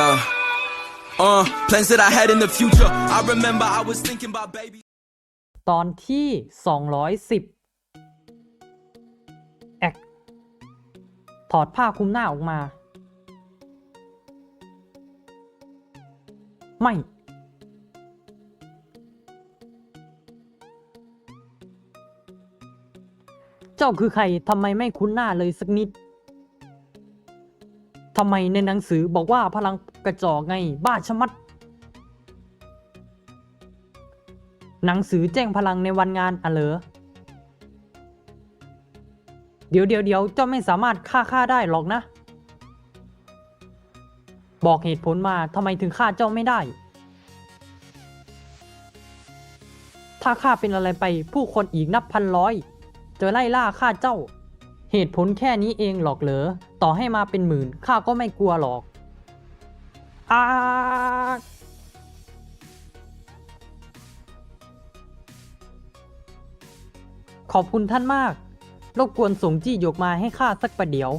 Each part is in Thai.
Yeah. Uh, plans that I had in the future. I remember I was thinking about baby. ตอนที่ 210แอกถอดผ้าคลุมหน้าออกมา ไม่ เจ้าคือใครทำไมไม่คุ้นหน้าเลยสักนิด ทำไมในหนังสือบอกว่าพลังกระจอกไงบ้าชะมัด หนังสือแจ้งพลังในวันงานอะเหรอเดี๋ยวเดี๋ยวเดี๋ยวเจ้าไม่สามารถฆ่าข้าได้หรอกนะ บอกเหตุผลมาทำไมถึงฆ่าเจ้าไม่ได้ ถ้าข้าเป็นอะไรไปผู้คนอีกนับพันร้อยจะไล่ล่าข้าเจ้า เหตุผลแค่นี้เองหรอกเหรอ ต่อให้มาเป็นหมื่นข้าก็ไม่กลัวหรอกอาขอบคุณท่านมาก รบกวนส่งจี้หยกมาให้ข้าสักประเดี๋ยว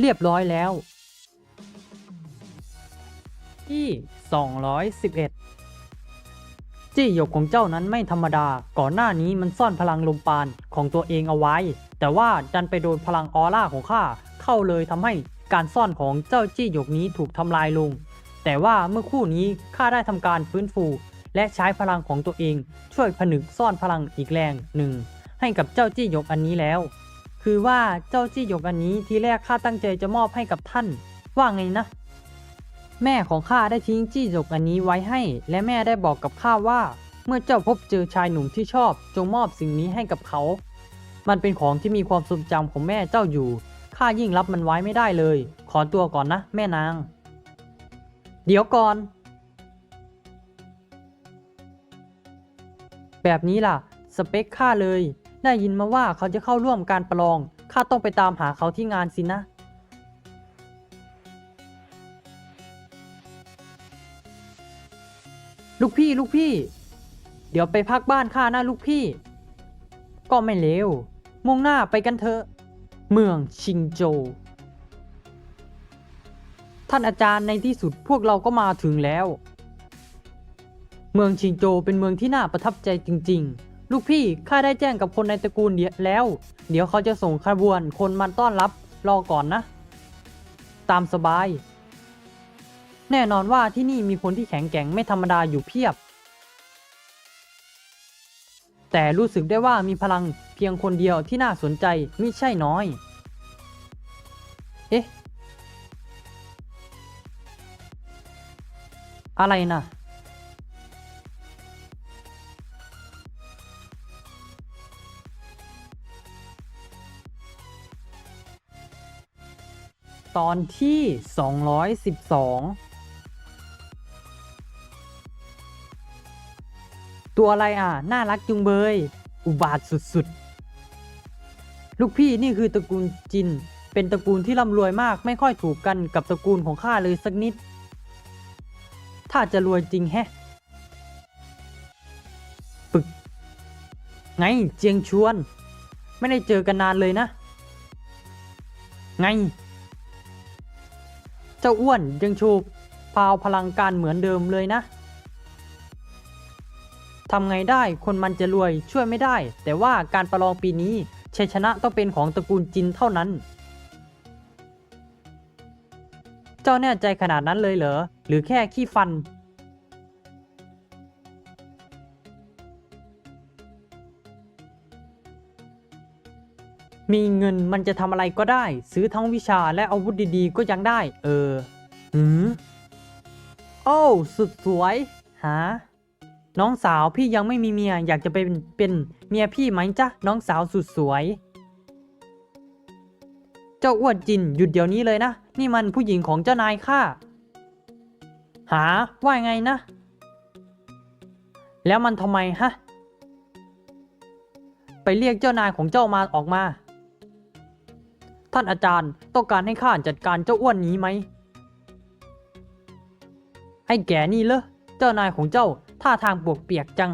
เรียบร้อยแล้ว ที่ 211 จี้หยกของเจ้านั้นไม่ธรรมดา ก่อนหน้านี้มันซ่อนพลังลมปานของตัวเองเอาไว้ แต่ว่าดันไปโดนพลังออร่าของข้าเข้าเลยทำให้การซ่อนของเจ้าจี้หยกนี้ถูกทำลายลง แต่ว่าเมื่อคู่นี้ข้าได้ทำการฟื้นฟู และใช้พลังของตัวเองช่วยผนึกซ่อนพลังอีกแรงหนึ่งให้กับเจ้าจี้หยกอันนี้แล้วคือว่าเจ้าจี้หยกอันนี้ทีแรกข้าตั้งใจจะมอบให้กับท่าน ว่าไงนะ แม่ของข้าได้ทิ้งจี้หยกอันนี้ไว้ให้ และแม่ได้บอกกับข้าว่า เมื่อเจ้าพบเจอชายหนุ่มที่ชอบ จงมอบสิ่งนี้ให้กับเขา มันเป็นของที่มีความทรงจำของแม่เจ้าอยู่ข้ายิ่งรับมันไว้ไม่ได้เลย ขอตัวก่อนนะ แม่นาง เดี๋ยวก่อน แบบนี้ล่ะ สเปคข้าเลย ได้ยินมาว่าเขาจะเข้าร่วมการประลองข้าต้องไปตามหาเขาที่งานสินะ ลูกพี่ลูกพี่ เดี๋ยวไปพักบ้านข้านะลูกพี่ ก็ไม่เลวมุ่งหน้าไปกันเถอะ เมืองชิงโจ ท่านอาจารย์ในที่สุดพวกเราก็มาถึงแล้ว เมืองชิงโจเป็นเมืองที่น่าประทับใจจริง ๆ ลูกพี่ข้าได้แจ้งกับคนในตระกูลเดียแล้ว เดี๋ยวเขาจะส่งขบวนคนมาต้อนรับรอก่อนนะ ตามสบาย แน่นอนว่าที่นี่มีคนที่แข็งแกร่งไม่ธรรมดาอยู่เพียบ แต่รู้สึกได้ว่ามีพลังเพียงคนเดียวที่น่าสนใจไม่ใช่น้อย เอ๊ะ อะไรนะตอนที่ 212 ตัวอะไรอะ น่ารักจุงเบย อุบาทสุดๆ ลูกพี่นี่คือตระกูลจิน เป็นตระกูลที่ร่ำรวยมากไม่ค่อยถูกกันกับตระกูลของข้าเลยสักนิด ถ้าจะรวยจริงแฮะ ปึก ไงเจียงชวน ไม่ได้เจอกันนานเลยนะ ไง เจ้าอ้วนยังโชว์พาวพลังการเหมือนเดิมเลยนะ ทำไงได้ คนมันจะรวยช่วยไม่ได้ แต่ว่าการประลองปีนี้ชัยชนะต้องเป็นของตระกูลจินเท่านั้น เจ้าแน่ใจขนาดนั้นเลยเหรอ หรือแค่ขี้ฟัน มีเงินมันจะทำอะไรก็ได้ ซื้อทั้งวิชาและอาวุธดีๆ ก็ยังได้ เออ หืมโอ้วสุดสวย หา น้องสาวพี่ยังไม่มีเมียอยากจะเป็นเป็นเมียพี่ไหมจ๊ะน้องสาวสุดสวย เจ้าอ้วนจินหยุดเดี๋ยวนี้เลยนะ นี่มันผู้หญิงของเจ้านายข้าหาว่าไงนะ แล้วมันทำไมฮะ ไปเรียกเจ้านายของเจ้ามาออกมา ท่านอาจารย์ต้องการให้ข้าจัดการเจ้าอ้วนนี้ไหมไอ้แก่นี่เลอเจ้านายของเจ้า ท่าทางปวกเปียกจัง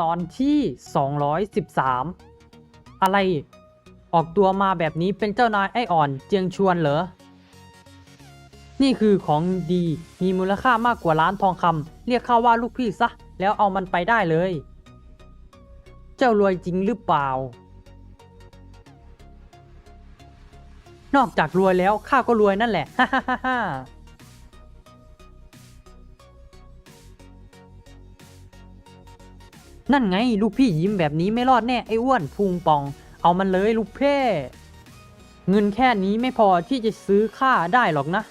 ตตอนที่ 213 อะไร ออกตัวมาแบบนี้เป็นเจ้านายไอ้อ่อนเจียงชวนเหรอ นี่คือของดีมีมูลค่ามากกว่าล้านทองคำเรียกข้าว่าลูกพี่ซะ แล้วเอามันไปได้เลย เจ้ารวยจริงหรือเปล่า นอกจากรวยแล้วข้าก็รวยนั่นแหละฮ่าฮ่าฮ่า นั่นไงลูกพี่ยิ้มแบบนี้ไม่รอดแน่ไอ้อ้วนพุงปอง เอามันเลยลูกเพ่เงินแค่นี้ไม่พอที่จะซื้อข้าได้หรอกนะ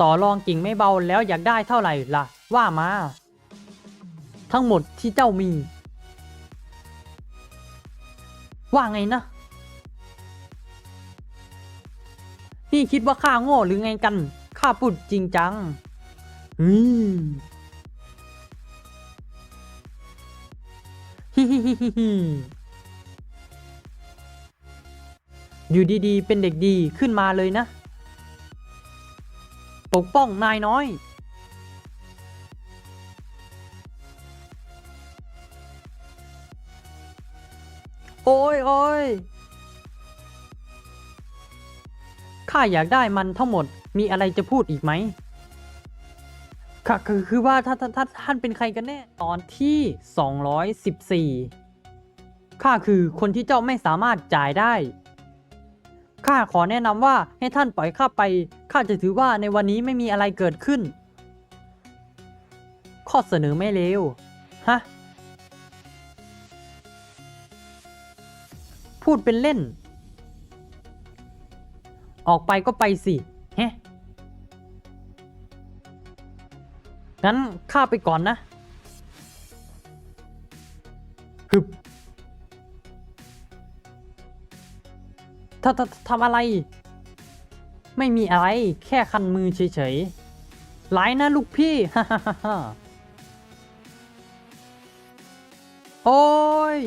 ต่อรองกิ่งไม่เบาแล้วอยากได้เท่าไหร่ล่ะ ว่ามา ทั้งหมดที่เจ้ามี ว่าไงนะ นี่คิดว่าข้าโง่หรือไงกัน ข้าพูดจริงจัง อืม อยู่ดีๆ เป็นเด็กดีขึ้นมาเลยนะ ปกป้องนายน้อย โอ้ยโอ้ยข้าอยากได้มันทั้งหมด มีอะไรจะพูดอีกไหม ค่ะคือคือว่าถ้าถ้าถ้าท่านเป็นใครกันแน่ ตอนที่ 214ข้าคือคนที่เจ้าไม่สามารถจ่ายได้ ข้าขอแนะนำว่าให้ท่านปล่อยข้าไป ข้าจะถือว่าในวันนี้ไม่มีอะไรเกิดขึ้น ข้อเสนอไม่เลว ฮะ พูดเป็นเล่น ออกไปก็ไปสิ งั้นข้าไปก่อนนะฮึบทททำอะไร ไม่มีอะไร แค่คันมือเฉยๆหลายนะลูกพี่ฮ่าฮ่าฮ่าฮ่าโอ้ย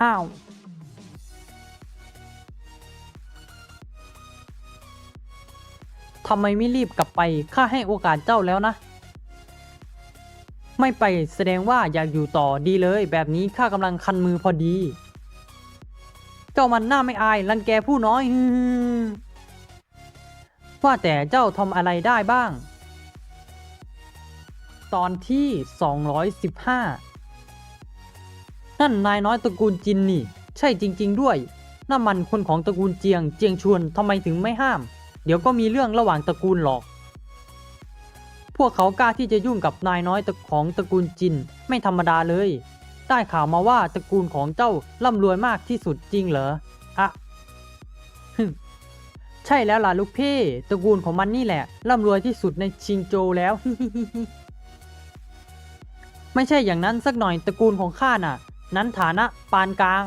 อ้าว ทำไมไม่รีบกลับไป ข้าให้โอกาสเจ้าแล้วนะ ไม่ไปแสดงว่าอยากอยู่ต่อดีเลย แบบนี้ข้ากำลังคันมือพอดี เจ้ามันหน้าไม่อายรังแกผู้น้อยว่าแต่เจ้าทำอะไรได้บ้าง ตอนที่ 215 นั่นนายน้อยตระกูลจินนี่ ใช่จริง ๆ ด้วยนั่นมันคนของตระกูลเจียง เจียงชวนทำไมถึงไม่ห้าม เดี๋ยวก็มีเรื่องระหว่างตระกูลหรอก พวกเขากล้าที่จะยุ่งกับนายน้อยตของตระกูลจินไม่ธรรมดาเลย ได้ข่าวมาว่าตระกูลของเจ้าร่ำรวยมากที่สุดจริงเหรออะฮึใช่แล้วล่ะลูกพี่ตระกูลของมันนี่แหละร่ำรวยที่สุดในชิงโจวแล้วไม่ใช่อย่างนั้นสักหน่อยตระกูลของข้าน่ะ นั้นฐานะปานกลาง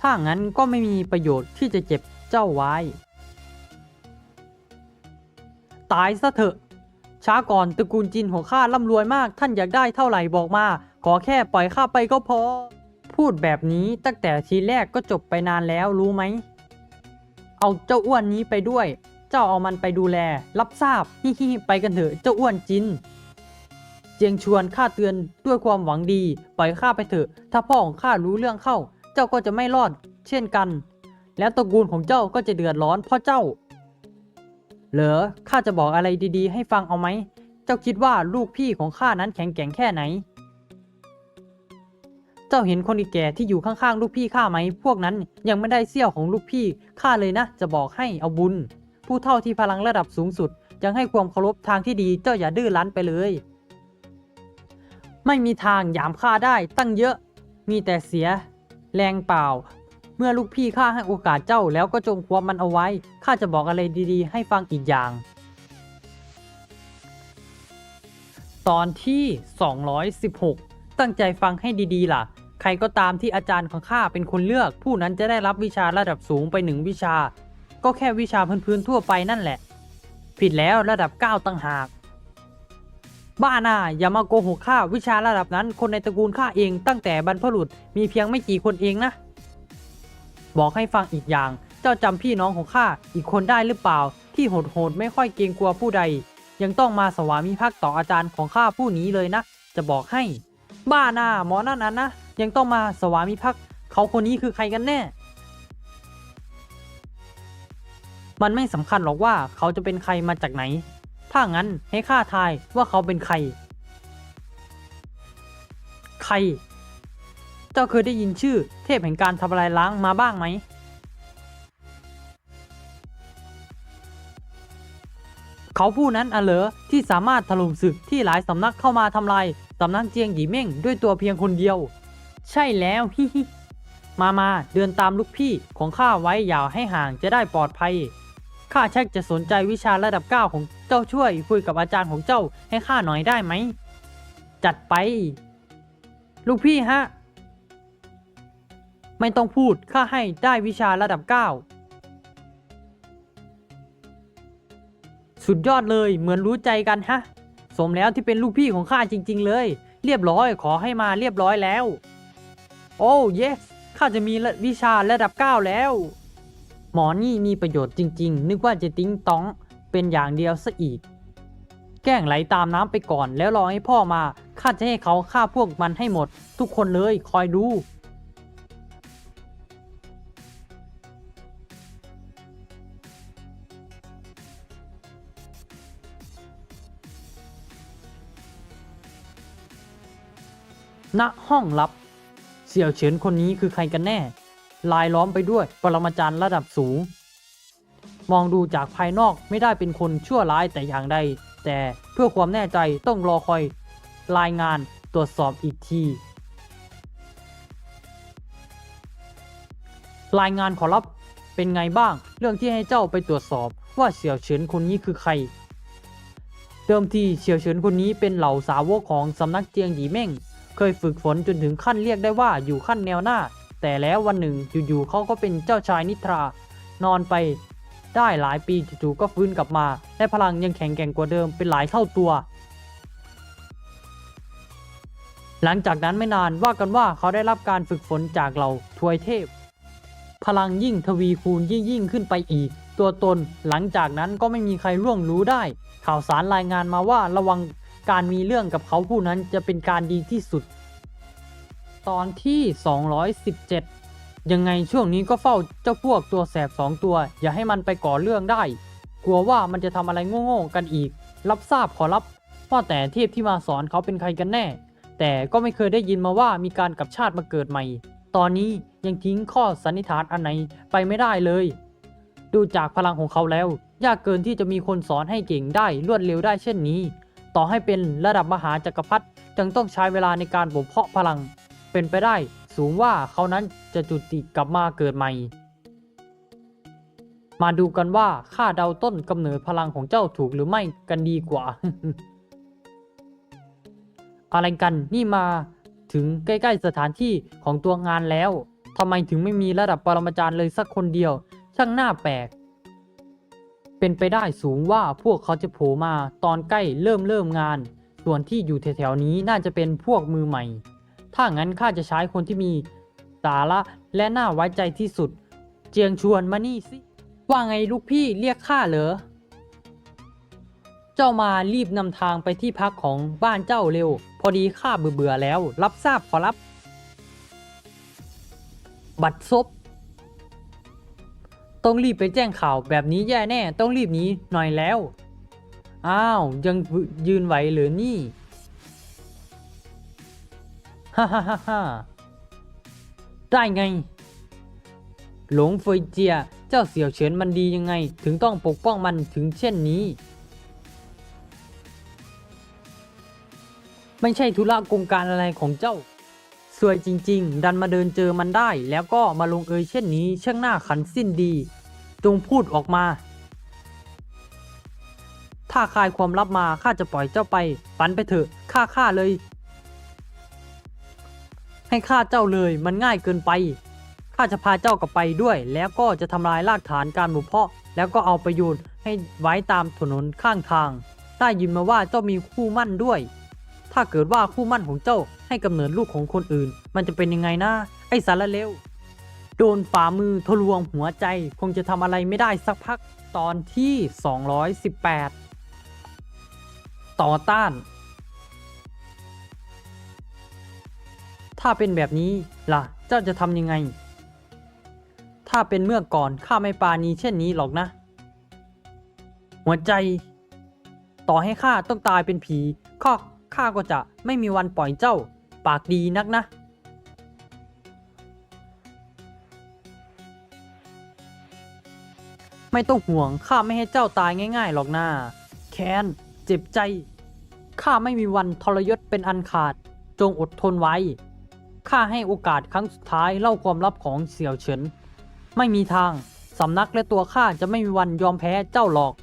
ถ้างั้นก็ไม่มีประโยชน์ที่จะเจ็บเจ้าไว้ ตายซะเถอะ ช้าก่อนตระกูลจินของข้าร่ำรวยมาก ท่านอยากได้เท่าไหร่บอกมา ขอแค่ปล่อยข้าไปก็พอ พูดแบบนี้ตั้งแต่ทีแรกก็จบไปนานแล้วรู้ไหม เอาเจ้าอ้วนนี้ไปด้วย เจ้าเอามันไปดูแล รับทราบฮิฮิไปกันเถอะเจ้าอ้วนจินเจียงชวนข้าเตือนด้วยความหวังดี ปล่อยข้าไปเถอะ ถ้าพ่อของข้ารู้เรื่องเข้า เจ้าก็จะไม่รอด เช่นกัน แล้วตระกูลของเจ้าก็จะเดือดร้อนเพราะเจ้า เหรอข้าจะบอกอะไรดีๆ ให้ฟังเอาไหม เจ้าคิดว่าลูกพี่ของข้านั้นแข็งแกร่งแค่ไหน เจ้าเห็นคนแก่ที่อยู่ข้างๆ ลูกพี่ข้าไหม พวกนั้นยังไม่ได้เสี้ยวของลูกพี่ข้าเลยนะ จะบอกให้เอาบุญ ผู้เท่าที่พลังระดับสูงสุด ยังให้ความเคารพทางที่ดีเจ้าอย่าดื้อรั้นไปเลย ไม่มีทางหยามข้าได้ตั้งเยอะ มีแต่เสีย แรงเปล่า เมื่อลูกพี่ข้าให้โอกาสเจ้าแล้วก็จงควบมันเอาไว้ ข้าจะบอกอะไรดีๆ ให้ฟังอีกอย่าง ตอนที่ 216 ตั้งใจฟังให้ดีๆ ล่ะ ใครก็ตามที่อาจารย์ของข้าเป็นคนเลือก ผู้นั้นจะได้รับวิชาระดับสูงไปหนึ่งวิชา ก็แค่วิชาพื้นๆทั่วไปนั่นแหละ ผิดแล้วระดับ 9ตั้งหากบ้าน่าอย่ามาโกหกข้าวิชาระดับนั้น คนในตระกูลข้าเองตั้งแต่บรรพบุรุษมีเพียงไม่กี่คนเองนะ บอกให้ฟังอีกอย่าง เจ้าจำพี่น้องของข้าอีกคนได้หรือเปล่า ที่โหดโหดไม่ค่อยเกรงกลัวผู้ใด ยังต้องมาสวามิภักดิ์ต่ออาจารย์ของข้าผู้นี้เลยนะ จะบอกให้ บ้าหน้าหมอนั่นนั้นนะ ยังต้องมาสวามิภักดิ์เขาคนนี้คือใครกันแน่ มันไม่สำคัญหรอกว่าเขาจะเป็นใครมาจากไหน ถ้างั้นให้ข้าทายว่าเขาเป็นใคร ใคร เจ้าเคยได้ยินชื่อเทพแห่งการทำลายล้างมาบ้างไหม เขาผู้นั้นอเหรอที่สามารถถล่มศึกที่หลายสำนักเข้ามาทำลายสำนักเจียงหยีเม่งด้วยตัวเพียงคนเดียว ใช่แล้วฮิฮิมามาเดินตามลูกพี่ของข้าไว้อย่าให้ห่างจะได้ปลอดภัยข้าชักจะสนใจวิชาระดับ 9 ของเจ้าช่วยคุยกับอาจารย์ของเจ้าให้ข้าหน่อยได้ไหม จัดไป ลูกพี่ฮะ ไม่ต้องพูดข้าให้ได้วิชาระดับ 9 สุดยอดเลยเหมือนรู้ใจกันฮะ สมแล้วที่เป็นลูกพี่ของข้าจริง ๆ เลย เรียบร้อยขอให้มาเรียบร้อยแล้ว โอ้เยสข้าจะมีวิชาระดับ 9 แล้ว หมอนี่มีประโยชน์จริง ๆ นึกว่าจะติ้งต้องเป็นอย่างเดียวซะอีก แกล้งไหลตามน้ำไปก่อนแล้วรอให้พ่อมาข้าจะให้เขาฆ่าพวกมันให้หมด ทุกคนเลยคอยดู ณห้องลับ เสี่ยวเฉินคนนี้คือใครกันแน่ ลายล้อมไปด้วยปรมาจารย์ระดับสูง มองดูจากภายนอกไม่ได้เป็นคนชั่วร้ายแต่อย่างใด แต่เพื่อความแน่ใจต้องรอคอยรายงานตรวจสอบอีกทีรายงานขอรับเป็นไงบ้าง เรื่องที่ให้เจ้าไปตรวจสอบว่าเสี่ยวเฉินคนนี้คือใคร เดิมทีเสี่ยวเฉินคนนี้เป็นเหล่าสาวกของสำนักเจียงหยีเม่ง เคยฝึกฝนจนถึงขั้นเรียกได้ว่าอยู่ขั้นแนวหน้า แต่แล้ววันหนึ่งอยู่ๆเขาก็เป็นเจ้าชายนิทรา นอนไป ได้หลายปีจู่ๆก็ฟื้นกลับมาและพลังยังแข็งแกร่งกว่าเดิมเป็นหลายเท่าตัว หลังจากนั้นไม่นานว่ากันว่าเขาได้รับการฝึกฝนจากเหล่าทวยเทพ พลังยิ่งทวีคูณยิ่งยิ่งขึ้นไปอีก ตัวตนหลังจากนั้นก็ไม่มีใครร่วงรู้ได้ ข่าวสารรายงานมาว่าระวัง การมีเรื่องกับเขาผู้นั้นจะเป็นการดีที่สุด ตอนที่ 217 ยังไงช่วงนี้ก็เฝ้าเจ้าพวกตัวแสบสองตัว อย่าให้มันไปก่อเรื่องได้ กลัวว่ามันจะทำอะไรโง่ๆกันอีก รับทราบขอรับว่าแต่เทพที่มาสอนเขาเป็นใครกันแน่ แต่ก็ไม่เคยได้ยินมาว่ามีการกลับชาติมาเกิดใหม่ ตอนนี้ยังทิ้งข้อสันนิษฐานอันไหนไปไม่ได้เลย ดูจากพลังของเขาแล้ว ยากเกินที่จะมีคนสอนให้เก่งได้รวดเร็วได้เช่นนี้ ต่อให้เป็นระดับมหาจักรพรรดิยังต้องใช้เวลาในการบ่มเพาะพลัง เป็นไปได้สูงว่าเขานั้นจะจุติกลับมาเกิดใหม่ มาดูกันว่าข้าเดาต้นกำเนิดพลังของเจ้าถูกหรือไม่กันดีกว่า อะไรกันนี่มาถึงใกล้ๆสถานที่ของตัวงานแล้วทำไมถึงไม่มีระดับปรมาจารย์เลยสักคนเดียว ช่างน่าแปลก เป็นไปได้สูงว่าพวกเขาจะโผล่มาตอนใกล้เริ่มเริ่มงาน ส่วนที่อยู่แถวๆนี้น่าจะเป็นพวกมือใหม่ ถ้างั้นข้าจะใช้คนที่มีสาระและน่าไว้ใจที่สุด เจียงชวนมานี่สิ ว่าไงลูกพี่เรียกข้าเหรอ เจ้ามารีบนำทางไปที่พักของบ้านเจ้าเร็ว พอดีข้าเบื่อแล้ว รับทราบขอรับ บัตรซบ ต้องรีบไปแจ้งข่าวแบบนี้แย่แน่ ต้องรีบหนีหน่อยแล้ว อ้าว ยังยืนไหวหรือนี่ ฮ่าฮ่าฮ่าฮ่าได้ไง หลงเฟยเจีย เจ้าเสี่ยวเฉินมันดียังไง ถึงต้องปกป้องมันถึงเช่นนี้ ไม่ใช่ธุระกงการอะไรของเจ้า สวยจริง ๆ ดันมาเดินเจอมันได้ แล้วก็มาลงเอยเช่นนี้ช่างหน้าขันสิ้นดี จงพูดออกมา ถ้าคายความลับมาข้าจะปล่อยเจ้าไป ปันไปเถอะข้าฆ่าเลย ให้ฆ่าเจ้าเลยมันง่ายเกินไปข้าจะพาเจ้ากลับไปด้วย แล้วก็จะทำลายรากฐานการบุกเพาะ แล้วก็เอาไปโยนให้ไว้ตามถนนข้างทาง ได้ยินมาว่าเจ้ามีคู่มั่นด้วย ถ้าเกิดว่าคู่มั่นของเจ้าให้กำเนิดลูกของคนอื่น มันจะเป็นยังไงนะไอ้สารเลวโดนฝ่ามือทะลวงหัวใจ คงจะทำอะไรไม่ได้สักพักตอนที่ 218 ต่อต้าน ถ้าเป็นแบบนี้ล่ะ เจ้าจะทำยังไง ถ้าเป็นเมื่อก่อนข้าไม่ปาณีเช่นนี้หรอกนะ หัวใจ ต่อให้ข้าต้องตายเป็นผีข้า ข้าก็จะไม่มีวันปล่อยเจ้า ปากดีนักนะ ไม่ต้องห่วงข้าไม่ให้เจ้าตายง่าย ๆ หรอกนะแค้นเจ็บใจข้าไม่มีวันทรยศเป็นอันขาด จงอดทนไว้ ข้าให้โอกาสครั้งสุดท้ายเล่าความลับของเสี่ยวเฉิน ไม่มีทาง สำนักและตัวข้าจะไม่มีวันยอมแพ้เจ้าหรอก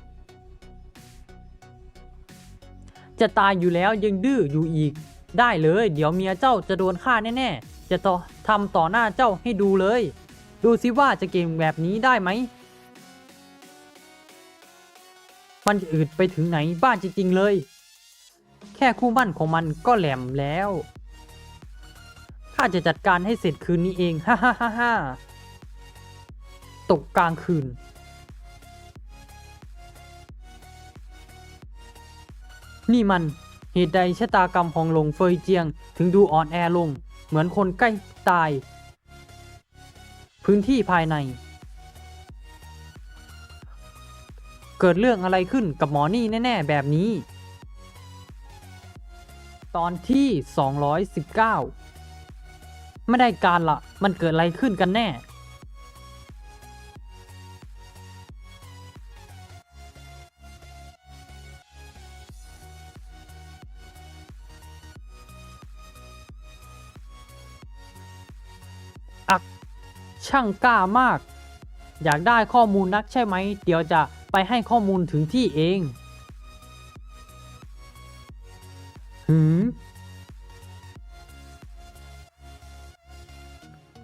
จะตายอยู่แล้วยังดื้ออยู่อีก ได้เลย เดี๋ยวเมียเจ้าจะโดนฆ่าแน่ๆ จะต่อทำต่อหน้าเจ้าให้ดูเลย ดูสิว่าจะเก่งแบบนี้ได้ไหม มันจะอืดไปถึงไหนบ้านจริงๆเลย แค่คู่มั่นของมันก็แหลมแล้วข้าจะจัดการให้เสร็จคืนนี้เอง ฮ่าฮ่าฮ่าฮ่าตกกลางคืน นี่มันเหตุใดชะตากรรมของหลงเฟยเจียง ถึงดูอ่อนแอลง เหมือนคนใกล้ตาย พื้นที่ภายใน เกิดเรื่องอะไรขึ้นกับหมอนี่แน่ ๆ แบบนี้ ตอนที่ 219 ไม่ได้การละมันเกิดอะไรขึ้นกันแน่ ช่างกล้ามาก อยากได้ข้อมูลนักใช่ไหม เดี๋ยวจะไปให้ข้อมูลถึงที่เอง หืม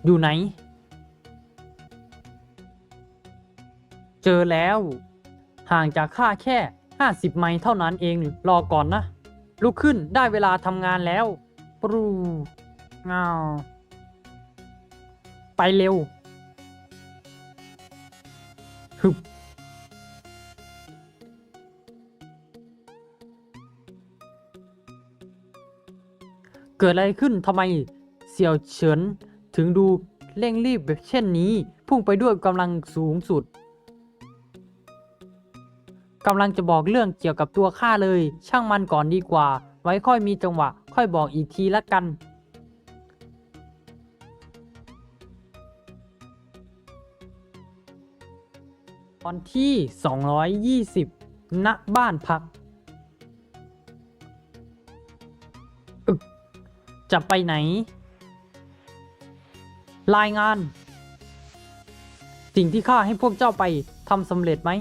อยู่ไหน เจอแล้ว ห่างจากข้าแค่ 50 ไมล์เท่านั้นเอง รอก่อนนะ ลุกขึ้นได้เวลาทำงานแล้ว ปรูเงาไปเร็ว ฮึบเกิดอะไรขึ้นทำไมเสี่ยวเฉินถึงดูเร่งรีบแบบเช่นนี้ พุ่งไปด้วยกำลังสูงสุดกำลังจะบอกเรื่องเกี่ยวกับตัวข้าเลย ช่างมันก่อนดีกว่า ไว้ค่อยมีจังหวะ ค่อยบอกอีกทีละกัน อนที่ 220 ณ บ้านพักอึกจะไปไหน รายงาน สิ่งที่ข้าให้พวกเจ้าไปทำสำเร็จไหม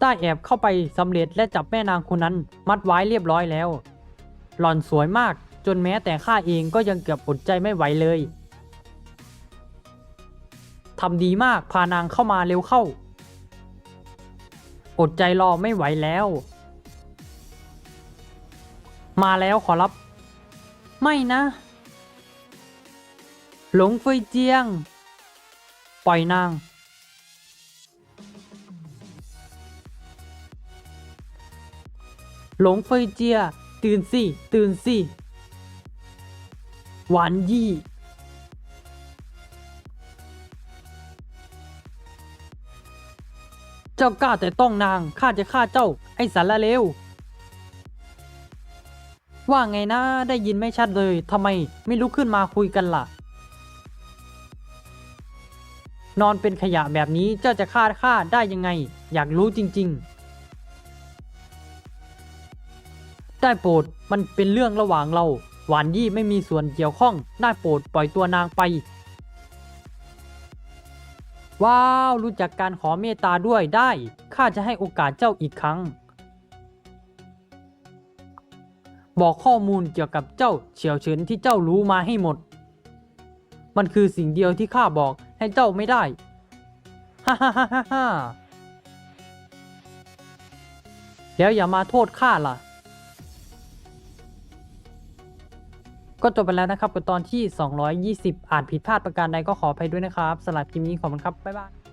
ได้แอบเข้าไปสำเร็จและจับแม่นางคนนั้นมัดไว้เรียบร้อยแล้ว หล่อนสวยมากจนแม้แต่ข้าเองก็ยังเกือบอดใจไม่ไหวเลย ทำดีมากพานางเข้ามาเร็วเข้า อดใจรอไม่ไหวแล้ว มาแล้วขอรับ ไม่นะ หลงเฟยเจียง ปล่อยนาง หลงเฟยเจีย ตื่นสิ ตื่นสิ หวานยี่ จ้ากล้าแต่ต้องนางข้าจะฆ่าเจ้า ไอ้สารละเลวว่าไงนะได้ยินไม่ชัดเลยทำไมไม่ลุกขึ้นมาคุยกันล่ะ นอนเป็นขยะแบบนี้เจ้าจะฆ่าข้าได้ยังไง อยากรู้จริง ๆ ได้โปรดมันเป็นเรื่องระหว่างเรา หวานยี่ไม่มีส่วนเกี่ยวข้องได้โปรดปล่อยตัวนางไป ว้าว รู้จักการขอเมตตาด้วยได้ ข้าจะให้โอกาสเจ้าอีกครั้ง บอกข้อมูลเกี่ยวกับเจ้าเฉียวเฉินที่เจ้ารู้มาให้หมด มันคือสิ่งเดียวที่ข้าบอกให้เจ้าไม่ได้ ฮ่าฮ่าฮ่าฮ่าฮ่าแล้วอย่ามาโทษข้าล่ะ ก็จบไปแล้วนะครับกับตอนที่ 220 อ่านผิดพลาดประการใดก็ขออภัยด้วยนะครับสำหรับคลิปนี้ขอบคุณครับ บ๊ายบาย